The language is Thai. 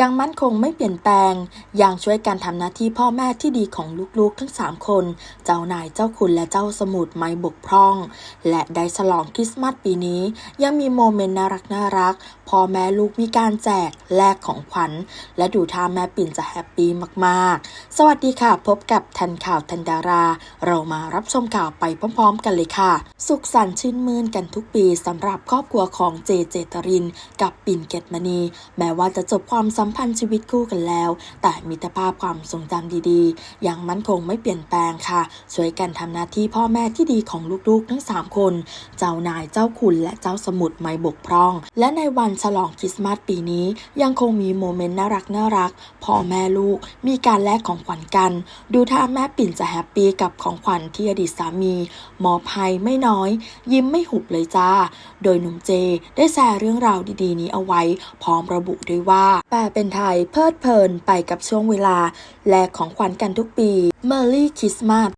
ยังมั่นคงไม่เปลี่ยนแปลง ยังช่วยกันทำหน้าที่พ่อแม่ที่ดีของลูกๆ ทั้ง 3 คน เจ้านายเจ้าคุณและเจ้าสมุทรไม่บกพร่อง และได้ฉลองคริสต์มาสปีนี้ ยังมีโมเมนต์น่ารักน่ารักพ่อแม่ลูกมีการแจกแลกของขวัญ และดูท่าแม่ปิ่นจะแฮปปี้มากๆ สวัสดีค่ะ พบกับทันข่าวทันดารา เรามารับชมข่าวไปพร้อมๆ กันเลยค่ะ สุขสันต์ชื่นมื่นกันทุกปีสำหรับครอบครัวของเจเจตริน กับปิ่นเกตมณี แม้ว่าจะจบความสััมพันธ์ชีวิตคู่กันแล้ว แต่มิตรภาพความทรงจำดีๆ ยังมั่นคงไม่เปลี่ยนแปลงค่ะ ช่วยกันทำหน้าที่พ่อแม่ที่ดีของลูกๆ ทั้ง 3 คน เจ้านายเจ้าคุณและเจ้าสมุทรไม่บกพร่อง และในวันฉลองคริสต์มาสปีนี้ ยังคงมีโมเมนต์น่ารักน่ารักพ่อแม่ลูกมีการแลกของขวัญกัน ดูท่าแม่ปิ่นจะแฮปปี้กับของขวัญที่อดีตสามีมอบให้ไม่น้อย ยิ้มไม่หุบเลยจ้า โดยหนุ่มเจได้แชร์เรื่องราวดีๆ นี้เอาไว้ พร้อมระบุด้วยว่าแปลเป็นไทยเพลิดเพลินไปกับช่วงเวลา และของขวัญกันทุกปี Merry Christmas